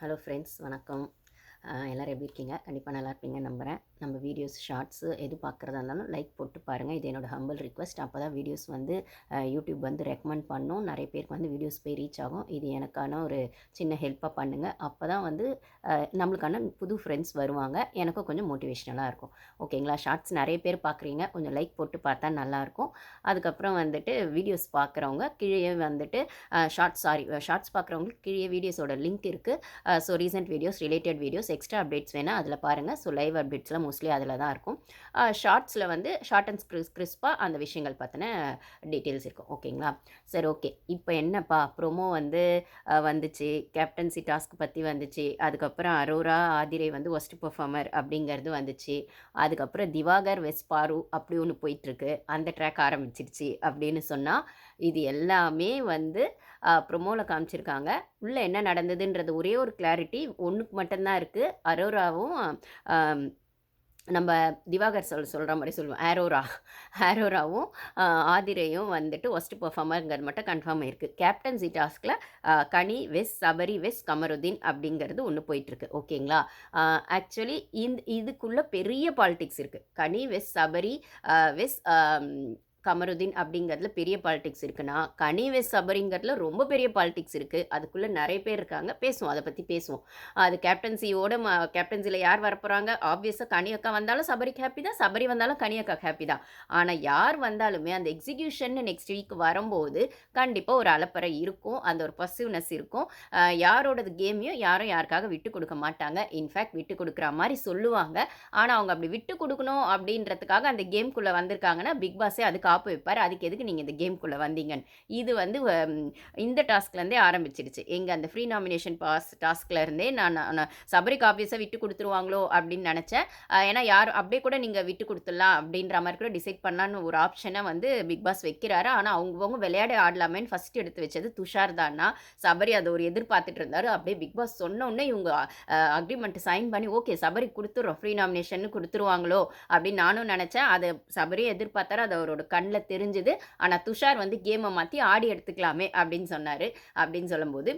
Hello friends வணக்கம். எல்லோரும் எப்படி இருக்கீங்க? கண்டிப்பாக நல்லா இருப்பீங்க நம்புகிறேன் நம்ம வீடியோஸ் ஷார்ட்ஸு எது பார்க்குறதா இருந்தாலும் லைக் போட்டு பாருங்கள் இது என்னோட ஹம்பிள் ரிக்வெஸ்ட் அப்போ தான் வீடியோஸ் வந்து யூடியூப் வந்து ரெக்கமெண்ட் பண்ணும். நிறைய பேருக்கு வந்து வீடியோஸ் போய் ரீச் ஆகும். இது எனக்கான ஒரு சின்ன ஹெல்ப்பாக பண்ணுங்கள் அப்போ தான் வந்து நம்மளுக்கான புது ஃப்ரெண்ட்ஸ் வருவாங்க. எனக்கும் கொஞ்சம் மோட்டிவேஷ்னலாக இருக்கும். ஓகேங்களா ஷார்ட்ஸ் நிறைய பேர் பார்க்குறீங்க கொஞ்சம் லைக் போட்டு பார்த்தா நல்லாயிருக்கும் அதுக்கப்புறம் வந்துட்டு வீடியோஸ் பார்க்குறவங்க கீழே வந்துட்டு ஷார்ட்ஸ் சாரி ஷார்ட்ஸ் பார்க்குறவங்களுக்கு கீழே வீடியோஸோட லிங்க் இருக்குது so recent videos related videos extra updates வேணால் அதில் பாருங்கள் ஸோ லைவ் அப்டேட்ஸ்லாம் மோஸ்ட்லி அதில் தான் இருக்கும். ஷார்ட்ஸில் வந்து ஷார்ட் அண்ட் கிறிஸ் கிறிஸ்பாக அந்த விஷயங்கள் பற்றின டீட்டெயில்ஸ் இருக்கும். ஓகேங்களா? சரி ஓகே. இப்போ என்னப்பா? ப்ரொமோ வந்து வந்துச்சு. கேப்டன்சி டாஸ்க் பற்றி வந்துச்சு. அதுக்கப்புறம் அரோரா ஆதிரை வந்து ஒஸ்ட் பெர்ஃபார்மர் அப்படிங்கிறது வந்துச்சு. அதுக்கப்புறம் திவாகர் வெஸ்பாரு அப்படி ஒன்று போயிட்டுருக்கு அந்த ட்ராக் ஆரம்பிச்சிருச்சு அப்படின்னு சொன்னால் இது எல்லாமே வந்து ப்ரொமோவில் காமிச்சிருக்காங்க. உள்ளே என்ன நடந்ததுன்றது ஒரே ஒரு கிளாரிட்டி ஒன்றுக்கு மட்டும்தான் இருக்குது அரோராவும் நம்ம திவாகர் சொல் சொல்கிற மாதிரி சொல்லுவோம். ஆரோரா ஆரோராவும் ஆதிரையும் வந்துட்டு ஒஸ்ட் பெர்ஃபார்மருங்கிறது மட்டும் கன்ஃபார்ம் ஆயிருக்கு. கேப்டன்சி டாஸ்கில் கனி வெஸ் சபரி வெஸ் கமருதீன் அப்படிங்கிறது ஒன்று போயிட்டுருக்கு. ஓகேங்களா? ஆக்சுவலி இந்த இதுக்குள்ளே பெரிய பாலிடிக்ஸ் இருக்குது கனி வெஸ் சபரி வெஸ் கமருதீன் அப்படிங்கிறதுல பெரிய பாலிடிக்ஸ் இருக்குன்னா கனிவெஸ் சபரிங்கிறதுல ரொம்ப பெரிய பாலிடிக்ஸ் இருக்குது அதுக்குள்ளே நிறைய பேர் இருக்காங்க. பேசுவோம். அதை பற்றி பேசுவோம். அது கேப்டன்சியோட ம கேப்டன்சியில் யார் வரப்போகிறாங்க ஆப்வியஸாக கனி அக்கா வந்தாலும் சபரிக்கு ஹாப்பி தான். சபரி வந்தாலும் கனி அக்கா ஹாப்பி தான். ஆனால் யார் வந்தாலுமே அந்த எக்ஸிக்யூஷன் நெக்ஸ்ட் வீக் வரும்போது கண்டிப்பாக ஒரு அலப்பறை இருக்கும். அந்த ஒரு பசிவ்னஸ் இருக்கும். யாரோடது கேமையும் யாரும் யாருக்காக விட்டு கொடுக்க மாட்டாங்க. இன்ஃபேக்ட் விட்டு கொடுக்குற மாதிரி சொல்லுவாங்க. ஆனால் அவங்க அப்படி விட்டு கொடுக்கணும் அப்படின்றதுக்காக அந்த கேம்குள்ளே வந்திருக்காங்கன்னா பிக் பாஸே அதுக்கு காப்பு வைப்பார். அதுக்கு எதுக்கு நீங்கள் இந்த கேம்குள்ளே வந்தீங்கன்னு. இது வந்து இந்த டாஸ்க்லேருந்தே ஆரம்பிச்சிடுச்சு. எங்கள் அந்த ஃப்ரீ நாமினேஷன் பாஸ் டாஸ்க்லேருந்தே நான் நான் சபரிக்கு ஆஃபீஸை விட்டு கொடுத்துருவாங்களோ அப்படின்னு நினச்சேன். ஏன்னா யார் அப்படியே கூட நீங்கள் விட்டு கொடுத்துடலாம் அப்படின்ற மாதிரி கூட டிசைட் பண்ணலான்னு ஒரு ஆப்ஷனை வந்து பிக் பாஸ் வைக்கிறாரு. ஆனால் அவங்கவுங்க விளையாட ஆடலாமேன்னு ஃபஸ்ட்டு எடுத்து வச்சது துஷார் தான்னா சபரி அதை ஒரு எதிர்பார்த்துட்டு இருந்தார். அப்படியே பிக் பாஸ் சொன்ன இவங்க அக்ரிமெண்ட் சைன் பண்ணி ஓகே சபரி கொடுத்துட்றோம் ஃப்ரீ நாமினேஷன் கொடுத்துருவாங்களோ? அப்படின்னு நானும் நினச்சேன். அதை சபரியை எதிர்பார்த்தாரு. அதை அவரோட கண்ணில் தெரிஞ்சுது. ஆனால் துஷார் வந்து கேமை மாற்றி ஆடி எடுத்துக்கலாமே அப்படின்னு சொன்னார். அப்படின்னு சொல்லும்போது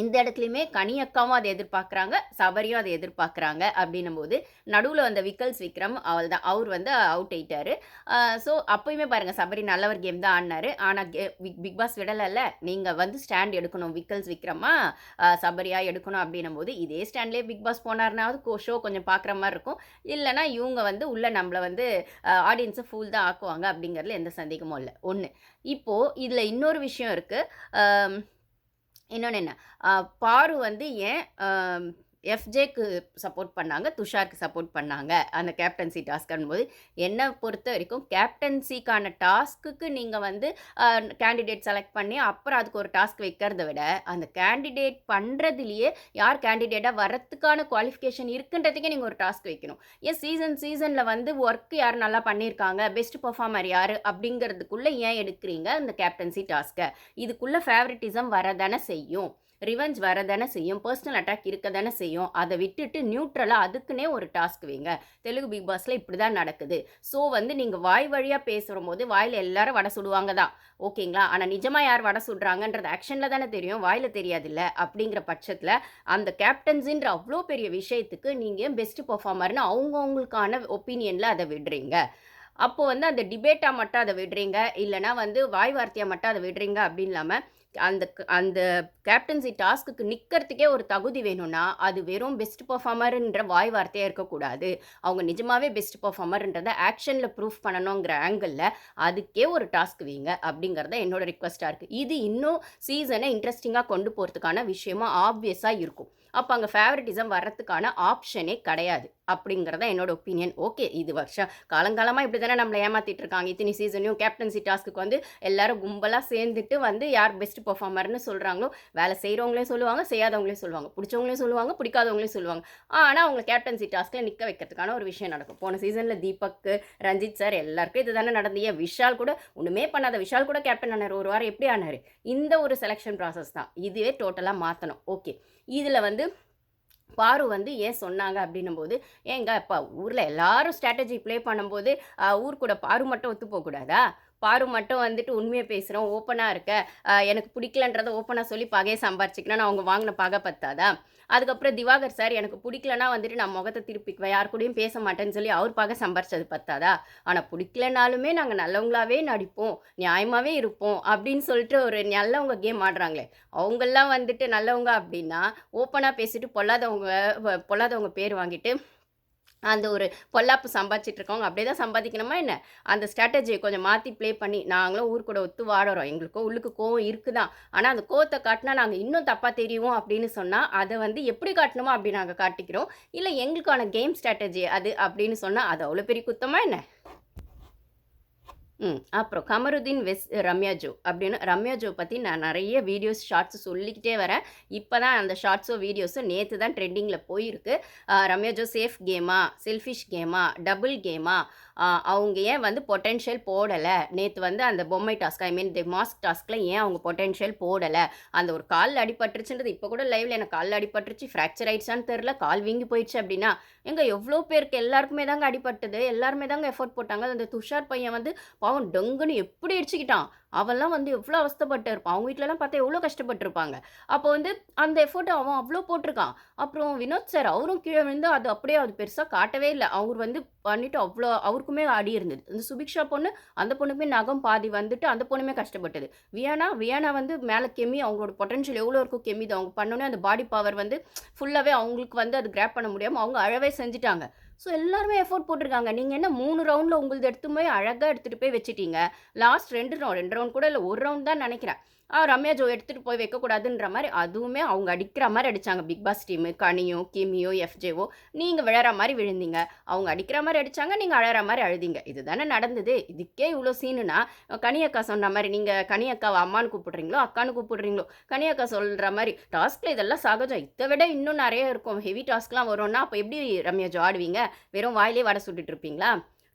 இந்த இடத்துலையுமே கனியக்காவும் அதை எதிர்பார்க்குறாங்க சபரியும் அதை எதிர்பார்க்குறாங்க அப்படின்னும் போது நடுவில் வந்த விக்கல்ஸ் விக்ரம் அவள் தான் அவர் வந்து அவுட் ஆயிட்டார். ஸோ அப்பயுமே பாருங்கள் சபரி நல்லவர் கேம் தான் ஆடினாரு. ஆனால் கே பிக் பாஸ் விடலைல்ல. நீங்கள் வந்து ஸ்டாண்ட் எடுக்கணும் விக்கல்ஸ் விக்ரமா சபரியாக எடுக்கணும் அப்படின்னும் போது இதே ஸ்டாண்ட்லேயே பிக் பாஸ் போனார்னாவது ஷோ கொஞ்சம் பார்க்குற மாதிரி இருக்கும். இல்லைனா இவங்க வந்து உள்ளே நம்மளை வந்து ஆடியன்ஸை ஃபுல் தான் ஆக்குவாங்க அப்படிங்கிறதுல எந்த சந்தேகமும் இல்லை. ஒன்று இப்போது இதில் இன்னொரு விஷயம் இருக்குது இன்னொன்று என்ன? பாரு வந்து ஏன் எஃப்ஜேக்கு சப்போர்ட் பண்ணாங்க துஷாருக்கு சப்போர்ட் பண்ணாங்க அந்த கேப்டன்சி டாஸ்க் போது என்னை பொறுத்த வரைக்கும் கேப்டன்சிக்கான டாஸ்க்குக்கு நீங்கள் வந்து கேண்டிடேட் செலக்ட் பண்ணி அப்புறம் அதுக்கு ஒரு டாஸ்க் வைக்கிறத விட அந்த கேண்டிடேட் பண்ணுறதுலையே யார் கேண்டிடேட்டாக வரத்துக்கான குவாலிஃபிகேஷன் இருக்குன்றதுக்கே நீங்கள் ஒரு டாஸ்க் வைக்கணும். ஏன் சீசன் சீசனில் வந்து ஒர்க் யார் நல்லா பண்ணியிருக்காங்க பெஸ்ட் பர்ஃபார்மர் யார் அப்படிங்கிறதுக்குள்ளே ஏன் எடுக்கிறீங்க அந்த கேப்டன்சி டாஸ்க்கை? இதுக்குள்ளே ஃபேவரட்டிசம் வரதானே செய்யும். ரிவெஞ்ச் வரதானே செய்யும் பர்சனல் அட்டாக் இருக்க தானே செய்யும். அதை விட்டுட்டு நியூட்ரலாக அதுக்குன்னே ஒரு டாஸ்க் வைங்க. தெலுங்கு பிக் பாஸில் இப்படி தான் நடக்குது. ஸோ வந்து நீங்கள் வாய் வழியாக பேசுகிற போது வாயில் எல்லாரும் வடை சுடுவாங்க தான். ஓகேங்களா ஆனால் நிஜமாக யார் வடை சுடுறாங்கன்றது ஆக்ஷனில் தானே தெரியும். வாயில் தெரியாதுல்ல. அப்படிங்கிற பட்சத்தில் அந்த கேப்டன்ஸின்ற அவ்வளோ பெரிய விஷயத்துக்கு நீங்கள் பெஸ்ட் பர்ஃபார்மர்னு அவங்கவுங்களுக்கான ஒப்பீனியனில் அதை விடுறீங்க. அப்போ வந்து அந்த டிபேட்டாக மட்டும் அதை விடுறீங்க. இல்லைனா வந்து வாய் வார்த்தையாக மட்டும் அதை விடுறீங்க. அப்படின்னு இல்லாமல் அந்த க- அந்த கேப்டன்சி டாஸ்க்குக்கு நிற்கிறதுக்கே ஒரு தகுதி வேணும்னா அது வெறும் பெஸ்ட் பர்ஃபார்மர்ன்ற வாய் வார்த்தையாக இருக்கக்கூடாது. அவங்க நிஜமாகவே பெஸ்ட் பர்ஃபார்மர்ன்றதை ஆக்ஷனில் ப்ரூஃப் பண்ணணுங்கிற ஆங்கிளில் அதுக்கே ஒரு டாஸ்க் வைங்க அப்படிங்கிறத என்னோட ரிக்வஸ்ட்டாக இருக்குது இது இன்னும் சீசனை இன்ட்ரெஸ்டிங்காக கொண்டு போகிறதுக்கான விஷயமா ஆப்வியஸாக இருக்கும். அப்போ அங்கே ஃபேவரட்டிசம் வர்றதுக்கான ஆப்ஷனே கிடையாது. அப்படிங்கிறத என்னோட ஒப்பீனியன் ஓகே இது வருஷம். காலங்காலமாக இப்படி தானே நம்மளை ஏமாற்றிட்டு இருக்காங்க இத்தனை சீசனையும் கேப்டன்சி டாஸ்க்கு வந்து எல்லாரும் கும்பலாக சேர்ந்துட்டு வந்து யார் பெஸ்ட் பர்ஃபார்மர்னு சொல்கிறாங்களோ வேலை செய்கிறவங்களே சொல்லுவாங்க செய்யாதவங்களே சொல்லுவாங்க. பிடிச்சவங்களே சொல்லுவாங்க பிடிக்காதவங்களே சொல்லுவாங்க. ஆனால் அவங்க கேப்டன்சி டாஸ்க்கில் நிற்க வைக்கிறதுக்கான ஒரு விஷயம் நடக்கும். போன சீசனில் தீபக் ரஞ்சித் சார் எல்லாருக்கும் இது தானே நடந்தது விஷால் கூட ஒன்றுமே பண்ணாத விஷால் கூட கேப்டன் ஆனார். ஒரு வாரம் எப்படி ஆனார்? இந்த ஒரு செலெக்ஷன் ப்ராசஸ் தான். இதுவே டோட்டலாக மாற்றணும் ஓகே இதில் வந்து பாரு வந்து ஏன் சொன்னாங்க அப்படின்னும் போது ஏங்க இப்போ ஊரில் எல்லாரும் ஸ்ட்ராட்டஜி ப்ளே பண்ணும்போது ஊர் கூட பாரு மட்டும் ஒத்து போகக்கூடாதா பாரு மட்டும் வந்துட்டு உண்மையை பேசுகிறோம் ஓப்பனாக இருக்க. எனக்கு பிடிக்கலன்றதை ஓப்பனாக சொல்லி பகையை சம்பாரிச்சிக்கணும்னு அவங்க வாங்கின பகை பத்தாதா? அதுக்கப்புறம் திவாகர் சார் எனக்கு பிடிக்கலனா வந்துட்டு நான் முகத்தை திருப்பிக்குவேன். யார் கூடயும் பேச மாட்டேன்னு சொல்லி அவர் பகை சம்பாரிச்சது பத்தாதா? ஆனால் பிடிக்கலனாலுமே நாங்கள் நல்லவங்களாவே நடிப்போம் நியாயமாகவே இருப்போம் அப்படின்னு சொல்லிட்டு ஒரு நல்லவங்க கேம் ஆடுறாங்களே. அவங்கெல்லாம் வந்துட்டு நல்லவங்க அப்படின்னா ஓப்பனாக பேசிட்டு பொல்லாதவங்க வ- பொல்லாதவங்க பேர் வாங்கிட்டு அந்த ஒரு பொல்லாப்பு சம்பாதிச்சிட்டு இருக்கவங்க அப்படியே தான் சம்பாதிக்கணுமா என்ன? அந்த ஸ்ட்ராட்டஜியை கொஞ்சம் மாற்றி ப்ளே பண்ணி நாங்களும் ஊர் கூட ஒத்து வாடுறோம். எங்களுக்கும் உள்ளுக்கு கோவம் இருக்குதான். ஆனால் அந்த கோவத்தை காட்டினா நாங்கள் இன்னும் தப்பாக தெரியும் அப்படின்னு சொன்னால் அதை வந்து எப்படி காட்டணுமோ அப்படி நாங்கள் காட்டிக்கிறோம். இல்லை எங்களுக்கான கேம் ஸ்ட்ராட்டஜி அது அப்படின்னு சொன்னால் அது அவ்வளோ பெரிய குத்தமாக என்ன? ம் அப்புறம் கமருதீன் வெஸ் ரம்யா ஜோ அப்படின்னு ரம்யா ஜோ பற்றி நான் நிறைய வீடியோஸ் ஷார்ட்ஸ் சொல்லிக்கிட்டே வரேன். இப்போ தான் அந்த ஷார்ட்ஸோ வீடியோஸோ நேற்று தான் ட்ரெண்டிங்கில் போயிருக்கு. ரம்யா ஜோ சேஃப் கேமா செல்ஃபிஷ் கேமா டபுள் கேமா அவங்க ஏன் வந்து பொட்டென்ஷியல் போடலை? நேற்று வந்து அந்த பொம்மை டாஸ்க் ஐ மீன் தி மாஸ்க் டாஸ்கில் ஏன் அவங்க பொட்டென்ஷியல் போடலை? அந்த ஒரு காலில் அடிபட்டுருச்சுன்றது இப்போ கூட லைவில் எனக்கு காலில் அடிபட்டுருச்சு ஃப்ராக்சர் ஆயிடுச்சான்னு தெரில கால் வீங்கி போயிடுச்சு அப்படின்னா எங்க எவ்வளோ பேருக்கு எல்லாருக்குமே தாங்க அடிபட்டது எல்லாருமே தாங்க எஃபோர்ட் போட்டாங்க. அந்த துஷார் பையன் வந்து பாவம் டொங்குன்னு எப்படி அடிச்சுக்கிட்டான்? அவெல்லாம் வந்து எவ்வளோ அவஸ்தப்பட்டு இருப்பான் அவங்க வீட்டிலலாம் பார்த்தா எவ்வளோ கஷ்டப்பட்டிருப்பாங்க. அப்போ வந்து அந்த எஃபோர்ட்டை அவன் அவ்வளோ போட்டிருக்கான். அப்புறம் வினோத் சார் அவரும் கீழே விழுந்து அது அப்படியே அது பெருசாக காட்டவே இல்லை. அவர் வந்து பண்ணிவிட்டு அவ்வளோ அவருக்குமே அடி இருந்தது. இந்த சுபிக்ஷா பொண்ணு அந்த பொண்ணுக்குமே நகம் பாதி வந்துட்டு அந்த பொண்ணுமே கஷ்டப்பட்டது. வியானா வியானா வந்து மேலே கெமி அவங்களோட பொட்டன்ஷியல் எவ்வளோ இருக்கும் கெமி அவங்க பண்ணோன்னே அந்த பாடி பவர் வந்து ஃபுல்லாகவே அவங்களுக்கு வந்து அது கிராப் பண்ண முடியாமல் அவங்க அழவே செஞ்சுட்டாங்க. ஸோ எல்லாருமே எஃபோர்ட் போட்டிருக்காங்க. நீங்கள் என்ன மூணு ரவுண்டில் உங்களது எடுத்து போய் அழகாக எடுத்துகிட்டு போய் வச்சுட்டீங்க. லாஸ்ட் ரெண்டு ரவுண்ட் ரெண்டு ரவுண்ட் கூட இல்லை ஒரு ரவுண்ட் தான் நினைக்கிறேன். ரம்யா ஜோ எடுத்துகிட்டு போய் வைக்கக்கூடாதுன்ற மாதிரி அதுவுமே அவங்க அடிக்கிற மாதிரி அடித்தாங்க பிக் பாஸ் டீமு கனியோ கிமியோ எஃப்ஜேவோ நீங்கள் விழற மாதிரி விழுந்தீங்க. அவங்க அடிக்கிற மாதிரி அடித்தாங்க நீங்கள் அழற மாதிரி அழுதிங்க. இதுதானே நடந்தது. இதுக்கே இவ்வளோ சீனுனா கனியக்கா சொன்ன மாதிரி நீங்கள் கனியக்காவை அம்மான்னு கூப்பிடுறீங்களோ அக்கான்னு கூப்பிடுறீங்களோ கனியக்கா சொல்கிற மாதிரி டாஸ்கில் இதெல்லாம் சகஜம். இதை விட இன்னும் நிறைய இருக்கும். ஹெவி டாஸ்க்லாம் வரும்னா அப்போ எப்படி ரம்யா ஜோ ஆடுவீங்க? வெறும் வாயிலே வடை சுட்டுட்டு இருப்பீங்களா?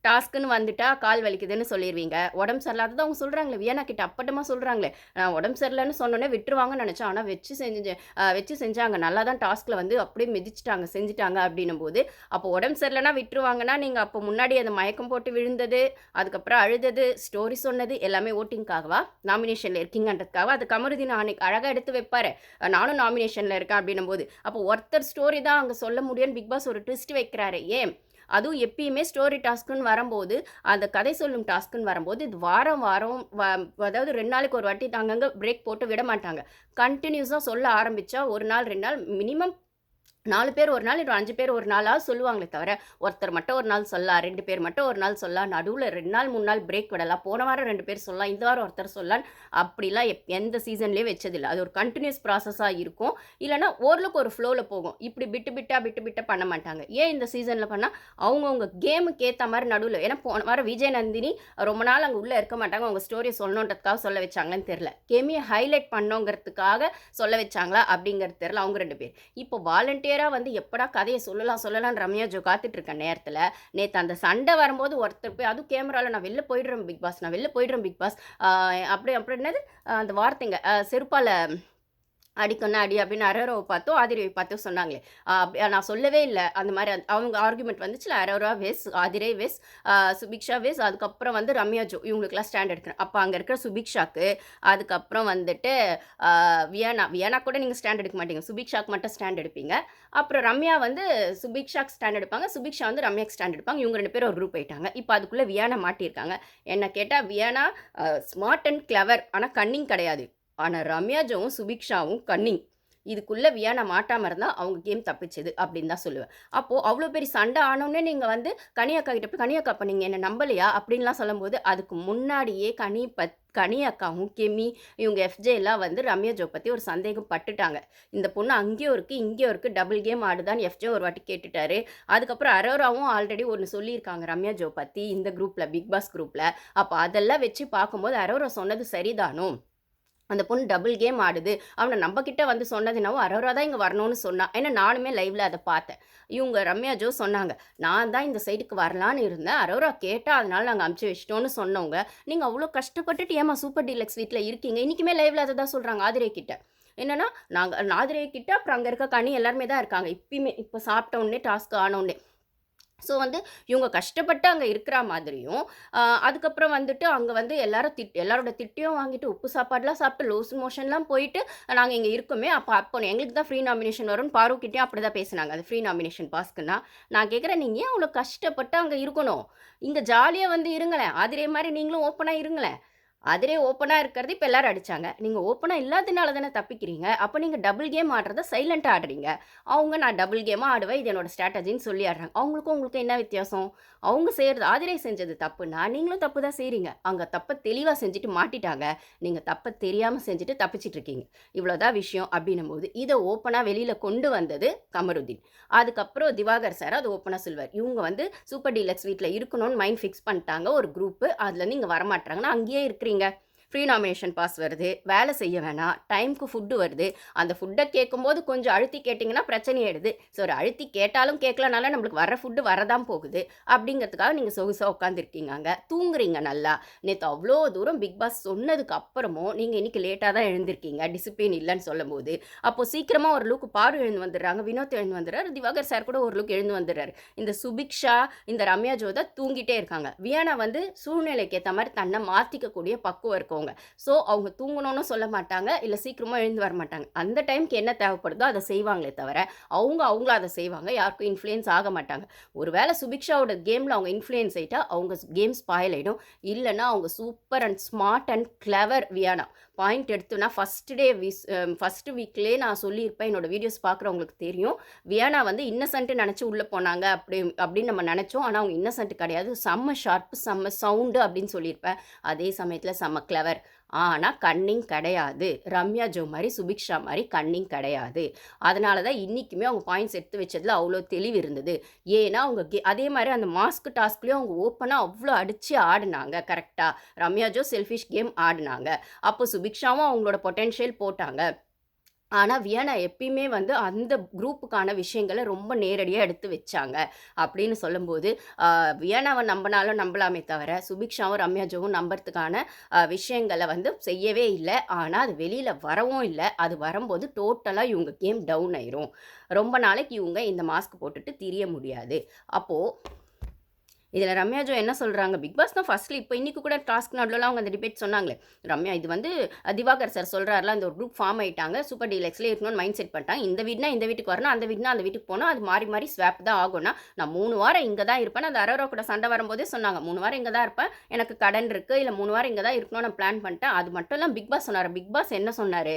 டாஸ்க்குன்னு வந்துட்டா கால் வலிக்குதுன்னு சொல்லிடுவீங்க உடம்பு சரியில்லாதது அவங்க சொல்கிறாங்களே வியனா கிட்ட அப்பட்டமாக சொல்கிறாங்களே நான் உடம்பு சரியில்லைன்னு சொன்னோன்னே விட்டுருவாங்கன்னு நினச்சேன். ஆனால் வச்சு செஞ்சு வச்சு செஞ்சாங்க. நல்லா தான் டாஸ்கில் வந்து அப்படியே மிதிச்சிட்டாங்க செஞ்சுட்டாங்க அப்படின்னும் போது அப்போ உடம்பு சரியில்லைனா விட்டுருவாங்கன்னா நீங்கள் அப்போ முன்னாடி அந்த மயக்கம் போட்டு விழுந்தது அதுக்கப்புறம் அழுதது ஸ்டோரி சொன்னது எல்லாமே ஓட்டிங்காகவா நாமினேஷனில் இருக்கீங்கன்றதுக்காக அது கமருதீன் அன்னைக்கு அழகாக எடுத்து வைப்பார். நானும் நாமினேஷனில் இருக்கேன் அப்படின்னும் போது அப்போ ஒருத்தர் ஸ்டோரி தான் அங்கே சொல்ல முடியும்னு பிக் பாஸ் ஒரு ட்விஸ்ட் வைக்கிறாரு. ஏன்? அதுவும் எப்பயுமே ஸ்டோரி டாஸ்க்குன்னு வரும்போது அந்த கதை சொல்லும் டாஸ்க்குன்னு வரும்போது இது வாரம் வாரம் வ- அதாவது ரெண்டு நாளைக்கு ஒரு வாட்டி அங்கங்கே பிரேக் போட்டு விட மாட்டாங்க. கண்டினியூஸாக சொல்ல ஆரம்பித்தா ஒரு நாள் ரெண்டு நாள் மினிமம் நாலு பேர் ஒரு நாள் இல்லை அஞ்சு பேர் ஒரு நாளாக சொல்லுவாங்களே தவிர ஒருத்தர் மட்டும் ஒரு நாள் சொல்லலாம் ரெண்டு பேர் மட்டும் ஒரு நாள் சொல்லலாம் நடுவில் ரெண்டு நாள் மூணு நாள் பிரேக் விடலாம். போன வாரம் ரெண்டு பேர் சொல்லலாம் இந்த வாரம் ஒருத்தர் சொல்லலாம். அப்படிலாம் எப் எந்த சீசன்லேயும் வச்சதில்லை. அது ஒரு கண்டினியூஸ் ப்ராசஸாக இருக்கும். இல்லைனா ஓரளவுக்கு ஒரு ஃப்ளோவில் போகும். இப்படி விட்டு விட்டா விட்டு விட்டா பண்ண மாட்டாங்க. ஏன் இந்த சீசனில் பண்ணால் அவங்கவுங்க கேமுக்கு ஏற்ற மாதிரி நடுவில் ஏன்னா போன வாரம் விஜய் நந்தினி ரொம்ப நாள் அங்கே உள்ளே இருக்க மாட்டாங்க. அவங்க ஸ்டோரியை சொல்லணுன்றதுக்காக சொல்ல வச்சாங்கன்னு தெரில கேமியை ஹைலைட் பண்ணோங்கிறதுக்காக சொல்ல வச்சாங்களா? அப்படிங்கிறது தெரில அவங்க ரெண்டு பேர். இப்போ வாலண்டியர் வாலண்டியராக வந்து எப்படா கதையை சொல்லலாம் சொல்லலாம்னு ரம்யா ஜோ காத்துட்டு நேரத்தில் நேற்று அந்த சண்டை வரும்போது ஒருத்தர் போய் அதுவும் கேமராவில் நான் வெளில போயிடுறேன் பிக் பாஸ் நான் வெளில போயிடுறேன் பிக் பாஸ். அப்படி அப்படி என்னது? அந்த வார்த்தைங்க செருப்பால் செருப்பால அடிக்கணும் அடி அப்படின்னு அரரோவை பார்த்தோம் ஆதிரவை பார்த்தோம் சொன்னாங்களே. அப்படி- நான் சொல்லவே இல்லை. அந்த மாதிரி அவங்க ஆர்குமெண்ட் வந்துச்சுல அரோரா வெஸ் ஆதிரை வெஸ் சுபிக்ஷா வெஸ் அதுக்கப்புறம் வந்து ரம்யா ஜோ இவங்களுக்குலாம் ஸ்டாண்ட் எடுக்கிறேன் அப்போ அங்கே இருக்கிற சுபிக்ஷாக்கு அதுக்கப்புறம் வந்துட்டு வியானா வியானா கூட நீங்கள் ஸ்டாண்ட் எடுக்க மாட்டீங்க. சுபிக்ஷாக்கு மட்டும் ஸ்டாண்ட் எடுப்பீங்க. அப்புறம் ரம்யா வந்து சுபிக்ஷாக்கு ஸ்டாண்ட் எடுப்பாங்க. சுபிக்ஷா வந்து ரம்யாக்கு ஸ்டாண்ட் எடுப்பாங்க. இவங்க ரெண்டு பேரும் ஒரு குரூப் ஆயிட்டாங்க. இப்போ அதுக்குள்ளே வியானா மாட்டியிருக்காங்க. என்ன கேட்டால் வியானா ஸ்மார்ட் அண்ட் கிளவர் ஆனால் கன்னிங் கிடையாது. ஆனால் ரம்யாஜாவும் சுபிக்ஷாவும் கன்னிங். இதுக்குள்ளே வியானா மாட்டாமல் இருந்தால் அவங்க கேம் தப்பிச்சது அப்படின்னு தான் சொல்லுவேன். அப்போது அவ்வளோ பெரிய சண்டை ஆனோடனே நீங்கள் வந்து கனியக்கா கிட்ட போய் கனியக்கா அப்போ நீங்கள் என்ன நம்பலையா? அப்படின்லாம் சொல்லும்போது அதுக்கு முன்னாடியே கனி பத் கனி அக்காவும் கெமி இவங்க எஃப்ஜே எல்லாம் வந்து ரம்யா ஜோ பற்றி ஒரு சந்தேகம் பட்டுட்டாங்க. இந்த பொண்ணு அங்கேயும் இருக்குது இங்கேயும் இருக்குது டபுள் கேம் ஆடுதான்னு எஃப்ஜே ஒரு வாட்டி கேட்டுட்டாரு. அதுக்கப்புறம் அரோராவும் ஆல்ரெடி ஒன்று சொல்லியிருக்காங்க ரம்யா ஜோ பற்றி இந்த குரூப்பில் பிக் பாஸ் குரூப்பில் அப்போ அதெல்லாம் வச்சு பார்க்கும்போது அரோரா சொன்னது சரிதானும் அந்த பொண்ணு டபுள் கேம் ஆடுது. அவனை நம்ம வந்து சொன்னது என்னவோ அரோரா தான் இங்கே வரணும்னு சொன்னான் ஏன்னா நானுமே லைவில் அதை பார்த்தேன். இவங்க ரம்யா ஜோ சொன்னாங்க நான் தான் இந்த சைடுக்கு வரலான்னு இருந்தேன். அரோரா கேட்டால் அதனால் நாங்கள் அமுச்சு வச்சிட்டோன்னு சொன்னவங்க. நீங்கள் அவ்வளோ கஷ்டப்பட்டுட்டு ஏமா சூப்பர் டீலக்ஸ் வீட்டில் இருக்கீங்க? இன்றைக்குமே லைவில் அதை தான் சொல்கிறாங்க ஆதிரே கிட்ட. என்னென்னா நாங்கள் நாதிரே கிட்ட அப்புறம் அங்கே இருக்க கனி எல்லாருமே தான் இருக்காங்க. இப்பயுமே இப்போ சாப்பிட்ட உடனே டாஸ்க் ஆன ஸோ வந்து இவங்க கஷ்டப்பட்டு அங்கே இருக்கிற மாதிரியும் அதுக்கப்புறம் வந்துட்டு அங்கே வந்து எல்லாரும் திட் எல்லாரோட திட்டியும் வாங்கிட்டு உப்பு சாப்பாடுலாம் சாப்பிட்டு லூஸ் மோஷன்லாம் போயிட்டு நாங்கள் இங்கே இருக்கோமே அப்போ அப்போ எங்களுக்கு தான் ஃப்ரீ நாமினேஷன் வரும்னு பாருக்கிட்டேயும் அப்படி தான் பேசுனாங்க. அது ஃப்ரீ நாமினேஷன் பாஸ்க்குன்னா நான் கேட்குறேன் நீங்கள் ஏன் அவ்வளோ கஷ்டப்பட்டு அங்கே இருக்கணும்? இங்கே ஜாலியாக வந்து இருங்களேன். அதே மாதிரி நீங்களும் ஓப்பனாக இருங்களேன். அதிலே ஓப்பனாக இருக்கிறது இப்போ எல்லாரும் அடிச்சாங்க. நீங்கள் ஓப்பனாக இல்லாதனால தானே தப்பிக்கிறீங்க. அப்போ நீங்கள் டபுள் கேம் ஆடுறத சைலண்ட்டாக ஆடுறீங்க. அவங்க நான் டபுள் கேமாக ஆடுவேன் இது என்னோட ஸ்ட்ராட்டஜின்னு சொல்லி ஆடுறாங்க. அவங்களுக்கும் உங்களுக்கு என்ன வித்தியாசம்? அவங்க செய்கிறது ஆதிரே செஞ்சது தப்புன்னா நீங்களும் தப்பு தான் செய்கிறீங்க அங்கே தப்பை தெளிவாக செஞ்சுட்டு மாட்டிட்டாங்க. நீங்கள் தப்பை தெரியாமல் செஞ்சுட்டு தப்பிச்சிட்டு இருக்கீங்க. இவ்வளோதான் விஷயம் அப்படின்னும் போது இதை ஓப்பனாக வெளியில் கொண்டு வந்தது கமருதீன். அதுக்கப்புறம் திவாகர் சார் அது ஓப்பனாக சொல்வார். இவங்க வந்து சூப்பர் டீலக்ஸ் வீட்டில் இருக்கணும்னு மைண்ட் ஃபிக்ஸ் பண்ணிட்டாங்க ஒரு குரூப்பு அதுலேருந்து இங்கே வரமாட்டாங்கன்னா அங்கேயே இருக்கிறீங்க. செய்யுங்க ஃப்ரீ நாமினேஷன் பாஸ் வருது. வேலை செய்ய வேணாம். டைம்க்கு ஃபுட்டு வருது. அந்த ஃபுட்டை கேட்கும்போது கொஞ்சம் அழுத்தி கேட்டிங்கன்னா பிரச்சனையாயிடுது. ஸோ ஒரு அழுத்தி கேட்டாலும் கேட்கலனால நம்மளுக்கு வர ஃபுட்டு வரதான் போகுது. அப்படிங்கிறதுக்காக நீங்கள் சொகுசாக உட்காந்துருக்கீங்க அங்கே. தூங்குறீங்க நல்லா. நேற்று அவ்வளோ தூரம் பிக் பாஸ் சொன்னதுக்கு அப்புறமும் நீங்கள் இன்றைக்கி லேட்டாக தான் எழுந்திருக்கீங்க. டிசிப்ளின் இல்லைன்னு சொல்லும்போது. அப்போது சீக்கிரமாக ஒரு லுக்கு பாரு எழுந்து வந்துடுறாங்க. வினோத் எழுந்து வந்துடுறாரு. திவாகர் சார் கூட ஒரு லுக் எழுந்து வந்துடுறாரு. இந்த சுபிக்ஷா இந்த ரம்யா ஜோதா தூங்கிட்டே இருக்காங்க. வியானா வந்து சூழ்நிலைக்கு ஏற்ற மாதிரி தன்னை மாற்றிக்கக்கூடிய பக்குவம் இருக்கும். இருக்கவங்க ஸோ அவங்க தூங்கணும்னு சொல்ல மாட்டாங்க. இல்லை சீக்கிரமாக எழுந்து வர மாட்டாங்க. அந்த டைம்க்கு என்ன தேவைப்படுதோ அதை செய்வாங்களே தவிர அவங்க அவங்கள அதை செய்வாங்க. யாருக்கும் இன்ஃப்ளூயன்ஸ் ஆக மாட்டாங்க. ஒருவேளை சுபிக்ஷாவோட கேமில் அவங்க இன்ஃப்ளூயன்ஸ் ஆகிட்டா அவங்க கேம் ஸ்பாயில் ஆகிடும் இல்லைன்னா அவங்க super and smart and clever Viana. Point எடுத்தோன்னா ஃபஸ்ட் டே விஸ் ஃபஸ்ட்டு வீக்லேயே நான் சொல்லியிருப்பேன். என்னோட வீடியோஸ் பார்க்குறவங்களுக்கு தெரியும். வியானா வந்து இன்னசென்ட்டு நினச்சி உள்ளே போனாங்க அப்படி அப்படின்னு நம்ம நினச்சோம். ஆனால் அவங்க இன்னசென்ட் கிடையாது. செம்ம ஷார்ப்பு செம்ம சவுண்டு அப்படின்னு சொல்லியிருப்பேன். அதே சமயத்தில் செம்ம கிளவர் ஆனால் கன்னிங் கிடையாது. ரம்யா ஜோ மாதிரி சுபிக்ஷா மாதிரி கன்னிங் கிடையாது. அதனால தான் இன்றைக்குமே அவங்க பாயிண்ட்ஸ் எடுத்து வச்சதில் அவ்வளோ தெளிவு இருந்தது. ஏன்னா அவங்க கே அதே மாதிரி அந்த மாஸ்க் டாஸ்க்லேயும் அவங்க ஓப்பனாக அவ்வளோ அடித்து ஆடினாங்க கரெக்டாக ரம்யா ஜோ செல்ஃபிஷ் கேம் ஆடினாங்க. அப்போ சுபிக்ஷாவும் அவங்களோட பொட்டென்ஷியல் போட்டாங்க. ஆனால் வியனா எப்பயுமே வந்து அந்த குரூப்புக்கான விஷயங்களை ரொம்ப நேரடியாக எடுத்து வச்சாங்க. அப்படின்னு சொல்லும்போது வியனாவை நம்பினாலும் நம்பலாமே தவிர சுபிக்ஷாவும் ரம்யாஜாவும் நம்புறதுக்கான விஷயங்களை வந்து செய்யவே இல்லை. ஆனால் அது வெளியில் வரவும் இல்லை. அது வரும்போது டோட்டலாக இவங்க கேம் டவுன் ஆயிரும். ரொம்ப நாளைக்கு இவங்க இந்த மாஸ்க் போட்டுட்டு திரிய முடியாது. அப்போது இதில் ரம்யா ஜோ என்ன சொல்கிறாங்க பிக் பாஸ் தான் ஃபஸ்ட்டில் இப்போ இன்றைக்கி கூட டாஸ்க் நடுவில் அவங்க அந்த டிபேட் சொன்னாங்களே. ரம்யா இது வந்து திவாகர் சார் சொல்கிறாருல அந்த ஒரு குரூப் ஃபார்ம் ஆயிட்டாங்க. சூப்பர் டீலக்ஸில் இருக்கணும்னு மைண்ட் செட் பண்ணிட்டாங்க. இந்த வீட்னா இந்த வீட்டுக்கு வரணும் அந்த வீடுனா அந்த வீட்டுக்கு போனால் அது மாறி மாறி ஸ்வாப் தான் ஆகும்னா நான் மூணு வாரம் இங்கே தான் இருப்பேன். அந்த அரோரா கூட சண்டை வரும்போதே சொன்னாங்க மூணு வாரம் இங்கே தான் இருப்பேன். எனக்கு கடன் இருக்குது இல்லை மூணு வாரம் இங்கே தான் இருக்கணும்னு நான் பிளான் பண்ணிட்டேன். அது மட்டும் இல்லை பிக் பாஸ் சொன்னார். பிக் பாஸ் என்ன சொன்னார்?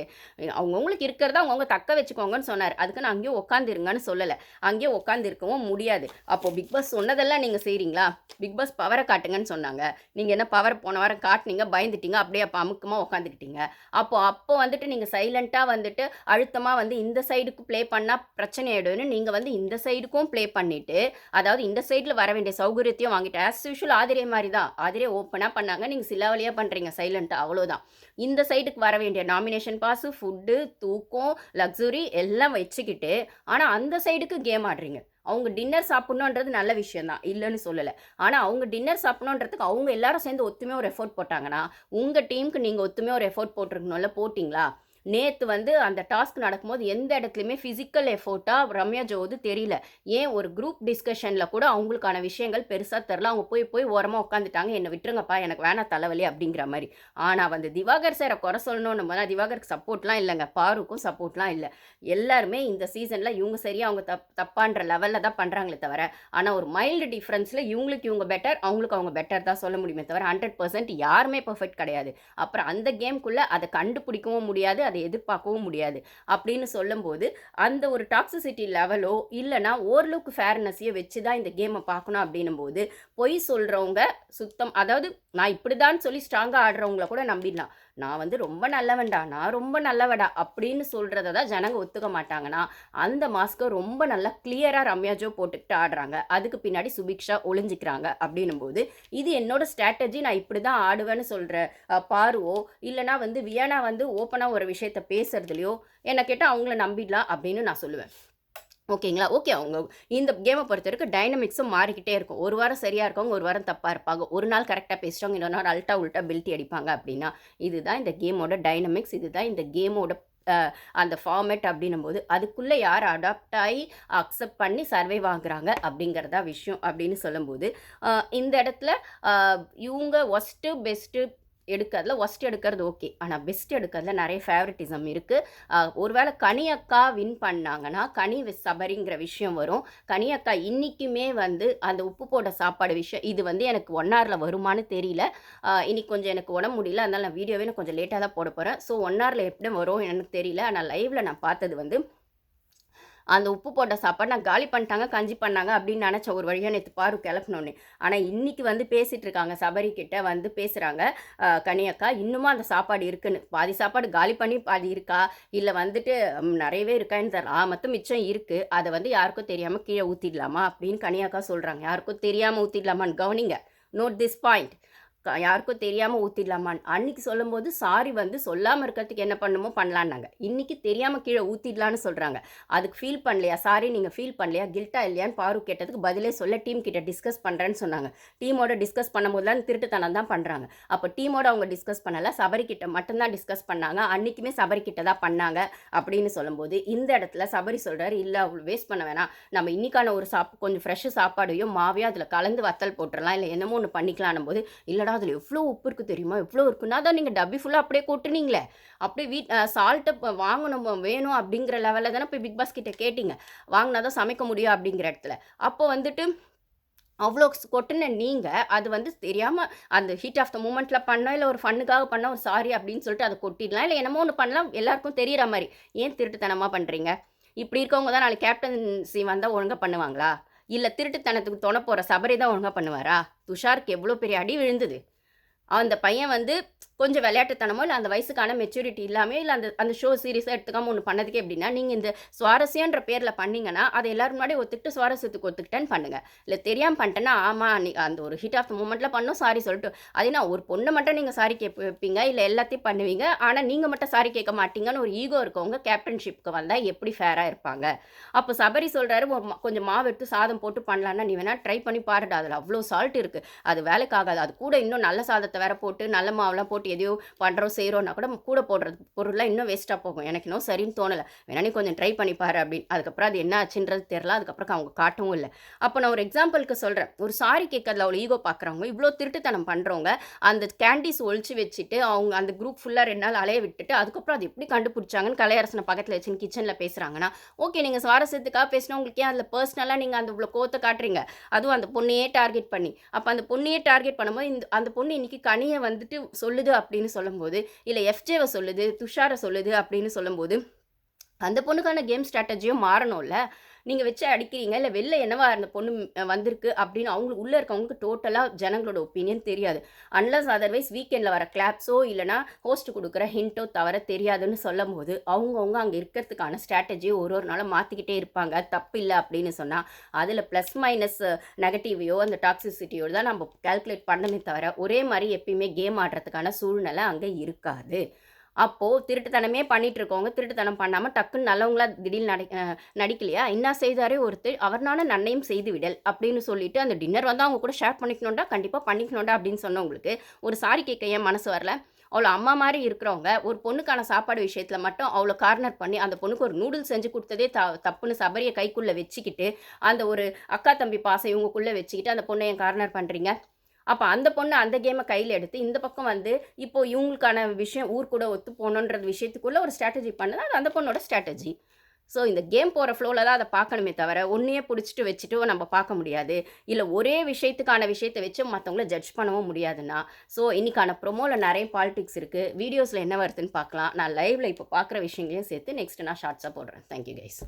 அவங்கவுங்களுக்கு இருக்கிறத அவங்கவுங்க தக்க வச்சுக்கோங்கன்னு சொன்னார். அதுக்கு நான் அங்கேயே உட்காந்துருங்கன்னு சொல்லலை. அங்கேயே உட்காந்து இருக்கவும் முடியாது. அப்போது பிக் பாஸ் சொன்னதெல்லாம் நீங்கள் செய்கிறீங்களா பிக் பாஸ் பவரை காட்டுங்கன்னு சொன்னாங்க. நீங்கள் என்ன பவர் போன வாரம் காட்டுனீங்க பயந்துட்டீங்க அப்படியே அப்போ அமுக்கமாக உட்காந்துக்கிட்டீங்க அப்போ அப்போ வந்துட்டு நீங்கள் சைலண்ட்டாக வந்துட்டு அழுத்தமாக வந்து இந்த சைடுக்கு ப்ளே பண்ணால் பிரச்சனை ஆகிடும்னு நீங்கள் வந்து இந்த சைடுக்கும் ப்ளே பண்ணிவிட்டு அதாவது இந்த சைடில் வர வேண்டிய சௌகரியத்தையும் வாங்கிட்டு ஆஸ் யூஷுவல் ஆதிரே மாதிரி தான் ஆதிரே ஓப்பனாக பண்ணாங்க. நீங்கள் சில வழியாக பண்ணுறீங்க சைலண்ட்டாக அவ்வளோதான் இந்த சைடுக்கு வர வேண்டிய நாமினேஷன் பாஸு ஃபுட்டு தூக்கம் லக்ஸுரி எல்லாம் வச்சுக்கிட்டு ஆனால் அந்த சைடுக்கு கேம் ஆடுறீங்க. அவங்க டின்னர் சாப்பிட்ணுன்றது நல்ல விஷயம் தான் இல்லைன்னு சொல்லலை. ஆனால் அவங்க டின்னர் சாப்பிட்ணுன்றதுக்கு அவங்க எல்லாரும் சேர்ந்து ஒத்துமையாக ஒரு எஃபோர்ட் போட்டாங்கன்னா உங்கள் டீமுக்கு நீங்கள் ஒத்துமையாக ஒரு எஃபோர்ட் போட்டிருக்கணும்ல போட்டிங்களா? நேற்று வந்து அந்த டாஸ்க் நடக்கும்போது எந்த இடத்துலையுமே ஃபிசிக்கல் எஃபோர்ட்டாக ரம்யா ஜோது தெரியல. ஏன் ஒரு குரூப் டிஸ்கஷனில் கூட அவங்களுக்கான விஷயங்கள் பெருசாக தெரில அவங்க போய் போய் ஓரமாக உட்காந்துட்டாங்க என்னை விட்டுருங்கப்பா எனக்கு வேணாம் தலைவலி அப்படிங்கிற மாதிரி. ஆனால் வந்து திவாகர் சாரை குறை சொல்லணும்னு போது திவாகருக்கு சப்போர்ட்லாம் இல்லைங்க. பாருக்கும் சப்போர்ட்லாம் இல்லை. எல்லாருமே இந்த சீசனில் இவங்க சரியாக அவங்க தப் தப்பான்ற லெவலில் தான் பண்ணுறாங்களே தவிர ஆனால் ஒரு மைல்டு டிஃப்ரென்ஸில் இவங்களுக்கு இவங்க பெட்டர் அவங்களுக்கு அவங்க பெட்டர் தான் சொல்ல முடியுமே தவிர ஹண்ட்ரட் பர்சன்ட் யாருமே பர்ஃபெக்ட் கிடையாது. அப்புறம் அந்த கேம்குள்ளே அதை கண்டுபிடிக்கவும் முடியாது. அதை எதிர்பார்க்கவும் முடியாது. அப்படின்னு சொல்லும்போது அந்த ஒரு டாக்ஸிசிட்டி லெவலோ இல்லைனா ஓரளவுக்கு ஃபேர்னஸையோ வச்சு தான் இந்த கேமை பார்க்கணும் அப்படின்னும் போது பொய் சொல்கிறவங்க சுத்தம் அதாவது நான் இப்படி தான் சொல்லி ஸ்ட்ராங்காக ஆடுறவங்கள கூட நம்பிடலாம். நான் வந்து ரொம்ப நல்லவன்டா நான் ரொம்ப நல்லவடா அப்படின்னு சொல்கிறத தான் ஜனங்க ஒத்துக்க மாட்டாங்கன்னா அந்த மாஸ்க்கை ரொம்ப நல்லா கிளியராக ரம்யாஜோ போட்டுக்கிட்டு ஆடுறாங்க. அதுக்கு பின்னாடி சுபிக்ஷா ஒளிஞ்சிக்கிறாங்க அப்படின்னும் போது இது என்னோட ஸ்ட்ராட்டஜி நான் இப்படி தான் ஆடுவேன்னு சொல்கிற பாருவோ இல்லைனா வந்து வியனா வந்து ஓப்பனாக ஒரு விஷயத்த பேசுறதுலையோ என்னை கேட்டால் அவங்கள நம்பிடலாம் அப்படின்னு நான் சொல்லுவேன். ஓகேங்களா? ஓகே அவங்க இந்த கேமை பொறுத்த வரைக்கும் டைனமிக்ஸும் மாறிக்கிட்டே இருக்கும். ஒரு வாரம் சரியாக இருக்கவங்க ஒரு வாரம் தப்பாக இருப்பாங்க. ஒரு நாள் கரெக்டாக பேசுகிறவங்க இன்னொரு நாள் அல்ட்டா உல்ட்டா பில்ட்டி அடிப்பாங்க அப்படின்னா இதுதான் இந்த கேமோட டைனமிக்ஸ் இதுதான் இந்த கேமோட அந்த ஃபார்மேட் அப்படின்னும் போது அதுக்குள்ளே யார் அடாப்ட் ஆகி அக்செப்ட் பண்ணி சர்வைவ் ஆகுறாங்க அப்படிங்கிறதா விஷயம் அப்படின்னு சொல்லும்போது இந்த இடத்துல இவங்க ஒஸ்ட்டு பெஸ்ட்டு எடுக்கிறதுல ஒஸ்ட் எடுக்கிறது ஓகே ஆனால் பெஸ்ட் எடுக்கிறதுல நிறைய ஃபேவரட்டிசம் இருக்குது ஒருவேளை கனியக்கா வின் பண்ணாங்கன்னா கனி சபரிங்கிற விஷயம் வரும். கனியக்கா இன்றைக்குமே வந்து அந்த உப்பு போட்ட சாப்பாடு விஷயம் இது வந்து எனக்கு ஒன் ஹவரில் வருமானு தெரியல. இன்னைக்கு கொஞ்சம் எனக்கு உடம்பு முடியல அதனால் நான் வீடியோவே நான் கொஞ்சம் லேட்டாக தான் போட போகிறேன் ஸோ ஒன் ஹவரில் எப்படி வரும் எனக்கு தெரியல. ஆனால் லைவில் நான் பார்த்தது வந்து அந்த உப்பு போட்ட சாப்பாடு நான் காலி பண்ணிட்டாங்க கஞ்சி பண்ணாங்க அப்படின்னு நினச்ச ஒரு வழியாக நேற்று பாரு கிளப்பினோன்னே ஆனால் இன்றைக்கி வந்து பேசிகிட்டு இருக்காங்க சபரி கிட்ட வந்து பேசுகிறாங்க கனியக்கா இன்னுமும் அந்த சாப்பாடு இருக்குன்னு. பாதி சாப்பாடு காலி பண்ணி பாதி இருக்கா? இல்லை வந்துட்டு நிறையவே இருக்கான்னு தரலாம் மொத்தம் மிச்சம் இருக்குது அதை வந்து யாருக்கும் தெரியாமல் கீழே ஊற்றிடலாமா அப்படின்னு கனியாக்கா சொல்கிறாங்க யாருக்கும் தெரியாமல் ஊற்றிடலாமான்னு கவனிங்க. நோட் திஸ் பாயிண்ட் யாருக்கும் தெரியாமல் ஊற்றிடலாமான்னு அன்றைக்கி சொல்லும்போது சாரி வந்து சொல்லாமல் இருக்கிறதுக்கு என்ன பண்ணுமோ பண்ணலான்னாங்க. இன்றைக்கி தெரியாமல் கீழே ஊற்றிடலான்னு சொல்கிறாங்க அதுக்கு ஃபீல் பண்ணலையா? சாரி நீங்கள் ஃபீல் பண்ணலையா? கில்ட்டா இல்லையான்னு பாரு கேட்டதுக்கு பதிலே சொல்ல டீம் கிட்ட டிஸ்கஸ் பண்ணுறேன்னு சொன்னாங்க. டீமோட டிஸ்கஸ் பண்ணும்போது தான் திருட்டுத்தனம் தான் பண்ணுறாங்க அப்போ டீமோட அவங்க டிஸ்கஸ் பண்ணலை. சபரி மட்டும்தான் டிஸ்கஸ் பண்ணாங்க. அன்றைக்குமே சபரி தான் பண்ணாங்க. அப்படின்னு சொல்லும்போது இந்த இடத்துல சபரி சொல்கிறார் இல்லை அவ்வளோ வேஸ்ட் பண்ண வேணாம். நம்ம இன்றைக்கான ஒரு சாப் கொஞ்சம் ஃப்ரெஷ்ஷு சாப்பாடையும் மாவையும் அதில் கலந்து வத்தல் போட்டுடலாம் இல்லை என்னமோ ஒன்று பண்ணிக்கலான்னும் போது இல்லைடா என்னடா அதில் எவ்வளோ உப்பு இருக்குது தெரியுமா? எவ்வளோ இருக்குன்னா தான் நீங்கள் டப்பி ஃபுல்லாக அப்படியே கொட்டுனீங்களே. அப்படியே வீட் சால்ட்டை வாங்கணும் வேணும் அப்படிங்கிற லெவலில் தானே போய் பிக் பாஸ் கிட்டே கேட்டிங்க. வாங்கினா தான் சமைக்க முடியும் அப்படிங்கிற இடத்துல. அப்போ வந்துட்டு அவ்வளோ கொட்டுன நீங்கள் அது வந்து தெரியாமல் அந்த ஹீட் ஆஃப் த மூமெண்ட்டில் பண்ணோம் இல்லை ஒரு ஃபண்ணுக்காக பண்ணால் ஒரு சாரி அப்படின்னு சொல்லிட்டு அதை கொட்டிடலாம் இல்லை என்னமோ ஒன்று பண்ணலாம் எல்லாருக்கும் தெரிகிற மாதிரி. ஏன் திருட்டுத்தனமாக பண்ணுறீங்க இப்படி இருக்கவங்க தான் நாளைக்கு கேப்டன்சி வந்தால் ஒழுங்காக பண்ணுவாங்களா? இல்லை திருட்டுத்தனத்துக்கு தொண போகிற சபரி தான் ஒழுங்காக பண்ணுவாரா? துஷாருக்கு எவ்வளோ பெரிய அடி விழுந்தது. அந்த பையன் வந்து கொஞ்சம் விளையாட்டுத்தனமோ இல்லை அந்த வயசுக்கான மெச்சூரிட்டி இல்லாமல் இல்லை அந்த அந்த ஷோ சீரியஸாக எடுத்துக்காமல் ஒன்று பண்ணதுக்கே எப்படின்னா நீங்கள் இந்த சுவாரஸ்யன்ற பேரில் பண்ணிங்கன்னா அதை எல்லோரும் முன்னாடி ஒத்துக்கிட்டு சுவாரஸ்யத்துக்கு ஒத்துக்கிட்டேன்னு பண்ணுங்கள் இல்லை தெரியாமல் பண்ணிட்டேன்னா ஆமாம் நீ அந்த ஒரு ஹிட் ஆஃப் த மூமெண்ட்டில் பண்ணோம் சாரி சொல்லிட்டு. அதே நான் ஒரு பொண்ணை மட்டும் நீங்கள் சாரி கேட்பீங்க இல்லை எல்லாத்தையும் பண்ணுவீங்க. ஆனால் நீங்கள் மட்டும் சாரி கேட்க மாட்டீங்கன்னு ஒரு ஈகோ இருக்கவங்க கேப்டன்ஷிப்க்கு வந்தால் எப்படி ஃபேராக இருப்பாங்க? அப்போ சபரி சொல்கிறாரு கொஞ்சம் மாவு எடுத்து சாதம் போட்டு பண்ணலான்னா நீ வேணால் ட்ரை பண்ணி பாருடா அதில் அவ்வளோ சால்ட் இருக்குது அது வேலைக்கு ஆகாது அது கூட இன்னும் நல்ல சாதத்தை வேற போட்டு நல்ல மாவுலாம் போட்டு எதையோ பண்ணுறோம் செய்கிறோன்னா கூட கூட போடுறது பொருள்லாம் இன்னும் வேஸ்ட்டாக போகும். எனக்கு இன்னும் சரின்னு தோணலை. வேணா நீ கொஞ்சம் ட்ரை பண்ணி பாரு அப்படின்னு. அதுக்கப்புறம் அது என்ன ஆச்சுன்றது தெரில அதுக்கப்புறம் அவங்க காட்டவும் இல்லை. அப்போ நான் ஒரு எக்ஸாம்பிளுக்கு சொல்கிறேன் ஒரு சாரி கேட்கறதுல அவ்வளோ ஈகோ பார்க்குறவங்க இவ்வளோ திருட்டுத்தனம் பண்ணுறவங்க அந்த கேண்டீஸ் ஒழிச்சு வச்சுட்டு அவங்க அந்த குரூப் ஃபுல்லாக ரெண்டு நாள் அலைய விட்டுட்டு அதுக்கப்புறம் அது எப்படி கண்டுபிடிச்சாங்கன்னு கலையரசனை பக்கத்தில் வச்சுன்னு கிச்சனில் பேசுகிறாங்கன்னா ஓகே நீங்கள் சுவாரஸ்யத்துக்காக பேசினா உங்களுக்கு ஏன் அதில் பர்சனலாக நீங்கள் அந்த இவ்வளோ கோத்தை காட்டுறீங்க? அதுவும் அந்த பொண்ணையே டார்கெட் பண்ணி. அப்போ அந்த பொண்ணையே டார்கெட் பண்ணும்போது இந்த அந்த பொண்ணு இன்றைக்கி கனியை வந்துட்டு சொல்லுது அப்படின்னு சொல்லும்போது இல்லை எஃப்ஜேவை சொல்லுது துஷாரை சொல்லுது அப்படின்னு சொல்லும்போது அந்த பொண்ணுக்கான கேம் ஸ்ட்ராட்டஜியும் மாறணும்ல? நீங்கள் வச்சு அடிக்கிறீங்க இல்லை வெளில என்னவா அந்த பொண்ணு வந்திருக்கு அப்படின்னு அவங்களுக்கு உள்ளே இருக்கவங்களுக்கு டோட்டலாக ஜனங்களோட ஒப்பீனியன் தெரியாது. அன்லஸ் அதர்வைஸ் வீக்கெண்டில் வர கிளாப்ஸோ இல்லைனா ஹோஸ்ட் கொடுக்குற ஹிண்ட்டோ தவிர தெரியாதுன்னு சொல்லும் போது அவங்கவுங்க அங்கே இருக்கிறதுக்கான ஸ்ட்ராட்டஜியை ஒரு ஒரு நாளும் மாற்றிக்கிட்டே இருப்பாங்க. தப்பு இல்லை அப்படின்னு சொன்னால் அதில் ப்ளஸ் மைனஸ் நெகட்டிவையோ அந்த டாக்ஸிசிட்டியோ தான் நம்ம கால்குலேட் பண்ணமே தவிர ஒரே மாதிரி எப்பயுமே கேம் ஆடுறதுக்கான சூழ்நிலை அங்கே இருக்காது. அப்போது திருட்டுத்தனமே பண்ணிட்டு இருக்கவங்க திருட்டுத்தனம் பண்ணாமல் டக்குன்னு நல்லவங்களா திடீர்னு நடி நடிக்கலையா? என்ன செய்தாரே ஒருத்தர் அவர்னான நன்னையும் செய்து விடல் அப்படின்னு சொல்லிட்டு அந்த டின்னர் வந்து அவங்க கூட ஷேர் பண்ணிக்கணும்டா கண்டிப்பாக பண்ணிக்கணும்டா அப்படின்னு சொன்னவங்களுக்கு ஒரு சாரி கேட்க ஏன் மனசு வரல. அவ்வளோ அம்மா மாதிரி இருக்கிறவங்க ஒரு பொண்ணுக்கான சாப்பாடு விஷயத்தில் மட்டும் அவ்வளோ கார்னர் பண்ணி அந்த பொண்ணுக்கு ஒரு நூடுல்ஸ் செஞ்சு கொடுத்ததே த தப்புன்னு சபரியை கைக்குள்ளே வச்சுக்கிட்டு அந்த ஒரு அக்கா தம்பி பாசை இவங்கக்குள்ளே வச்சுக்கிட்டு அந்த பொண்ணை என் கார்னர் பண்ணுறீங்க அப்போ அந்த பொண்ணு அந்த கேமை கையில் எடுத்து இந்த பக்கம் வந்து இப்போ இவங்களுக்கான விஷயம் ஊர் கூட ஒத்து போகணுன்ற விஷயத்துக்குள்ளே ஒரு ஸ்ட்ராட்டஜி பண்ணுது அது அந்த பொண்ணோட ஸ்ட்ராட்டஜி ஸோ இந்த கேம் போகிற ஃப்ளோவில் தான் அதை பார்க்கணுமே தவிர ஒன்றையே பிடிச்சிட்டு வச்சுட்டு நம்ம பார்க்க முடியாது. இல்லை ஒரே விஷயத்துக்கான விஷயத்தை வச்சு மற்றவங்கள ஜட்ஜ் பண்ணவும் முடியாதுன்னா. ஸோ இன்றைக்கான ப்ரொமோவில் நிறைய பாலிடிக்ஸ் இருக்குது வீடியோஸில் என்ன வருதுன்னு பார்க்கலாம். நான் லைவில் இப்போ பார்க்குற விஷயங்களையும் சேர்த்து நெக்ஸ்ட் நான் ஷார்ட்ஸாக போடுறேன். Thank you guys